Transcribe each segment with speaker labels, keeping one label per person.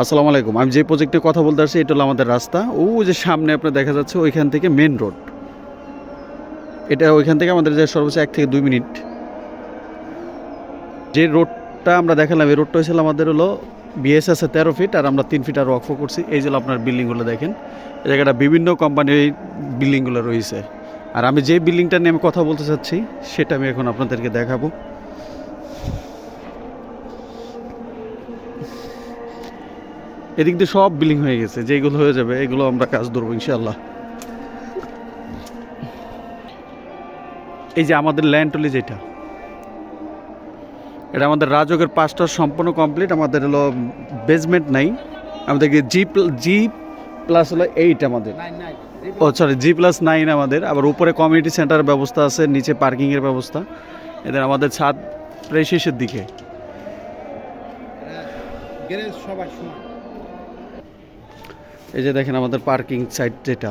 Speaker 1: আসসালামু আলাইকুম। আমি যে প্রজেক্টে কথা বলতে আসছি, এটা হলো আমাদের রাস্তা। ও যে সামনে আপনার দেখা যাচ্ছে, ওইখান থেকে মেন রোড এটা ওইখান থেকে আমাদের যে সর্বোচ্চ এক থেকে দুই মিনিট। যে রোডটা আমরা দেখালাম, এই রোডটা হয়েছিল আমাদের হলো বিএসএস তেরো ফিট আর আমরা তিন ফিট আর ওয়াকফ করছি। এই যে আপনার বিল্ডিংগুলো দেখেন। এই জায়গাটা বিভিন্ন কোম্পানির বিল্ডিংগুলো রয়েছে। আর আমি যে বিল্ডিংটা নিয়ে আমি কথা বলতে চাচ্ছি, সেটা আমি এখন আপনাদেরকে দেখাবো। এদিক দিয়ে সব বিলিং হয়ে গেছে যেগুলো হয়ে যাবে এগুলো আমরা কাজ ধরবো ইনশাল্লাহ এই যে আমাদের ল্যান্ডটলি যেটা এটা আমাদের রাজকের পাঁচটা সম্পূর্ণ কমপ্লিট আমাদের হলো বেসমেন্ট নাই আমাদের জি জি প্লাস হলো এইট আমাদের। ও সরি জি প্লাস নাইন আমাদের আবার উপরে কমিউনিটি সেন্টার ব্যবস্থা আছে নিচে পার্কিংয়ের ব্যবস্থা। এদের আমাদের ছাদ প্রায় শেষের দিকে।
Speaker 2: সবার সমান।
Speaker 1: এই যে দেখেন আমাদের পার্কিং সাইট যেটা।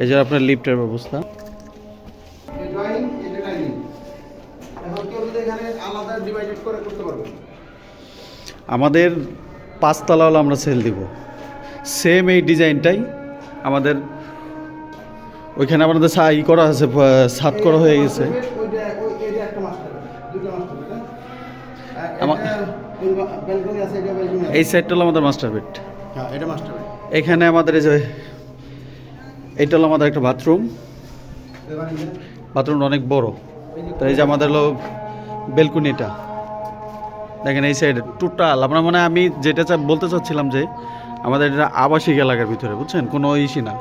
Speaker 2: এই
Speaker 1: যে আপনার লিফটের ব্যবস্থা। আমাদের পাঁচতলা হলো আমরা সেল দিব। সেম এই ডিজাইনটাই আমাদের ওইখানে সা ই করা আছে সাত করা হয়ে গেছে।
Speaker 2: এটা এটা
Speaker 1: এই সাইডটা হলো আমাদের মাস্টার বেড এখানে আমাদের এই যে, এইটা হলো আমাদের একটা বাথরুম বাথরুমটা অনেক বড়। তো এই যে আমাদের হলো বেলকুনিটা দেখেন এই সাইডে টোটাল আপনার মানে আমি যেটা বলতে চাচ্ছিলাম যে, আমাদের এটা আবাসিক এলাকার ভিতরে, বুঝছেন? কোনো ইসি না।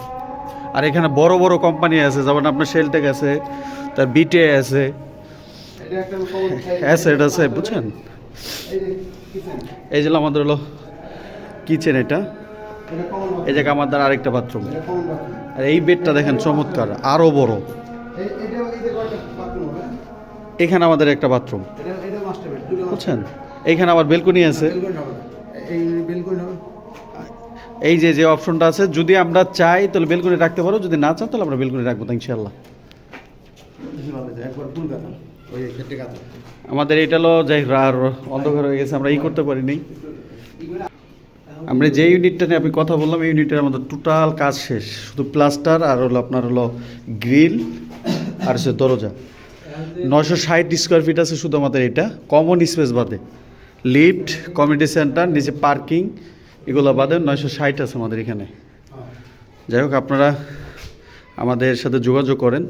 Speaker 1: আর এখানে বড় বড় কোম্পানি আছে, যেমন আপনার শেলটেক আছে, তার বিটে আছে। অ্যাসেট আছে, বুঝছেন?
Speaker 2: এই যে
Speaker 1: যে আমাদের হলো কিচেন এটা। এই জায়গা আমাদের আরেকটা বাথরুম আর এই বেডটা দেখেন চমৎকার আরও বড়।
Speaker 2: যে
Speaker 1: এখানে আমাদের একটা বাথরুম বুঝছেন? এইখানে আবার বেলকনি আছে।
Speaker 2: এই বেলকনি
Speaker 1: এই যে যে অপশনটা আছে, যদি আমরা চাই, তাহলে বেলকনি রাখতে পারো, যদি না চাও, তাহলে আমরা বেলকনি রাখব, তো ইনশাল্লাহ আমাদের এটা হলো, যাই আর অন্ধকার হয়ে গেছে, আমরা ই করতে পারিনি। আমরা যে ইউনিটটা নিয়ে আপনি কথা বললাম, এই ইউনিটের আমাদের টোটাল কাজ শেষ। শুধু প্লাস্টার আর হলো আপনার হলো গ্রিল আর হচ্ছে দরজা। নশো ষাট স্কোয়ার ফিট আছে শুধু আমাদের এটা। কমন স্পেস বাদে। লিফট কমিউনিটি সেন্টার নিচে পার্কিং এগুলো বাদে নয়শো ষাট আছে আমাদের এখানে। যাই হোক আপনারা আমাদের সাথে যোগাযোগ করেন।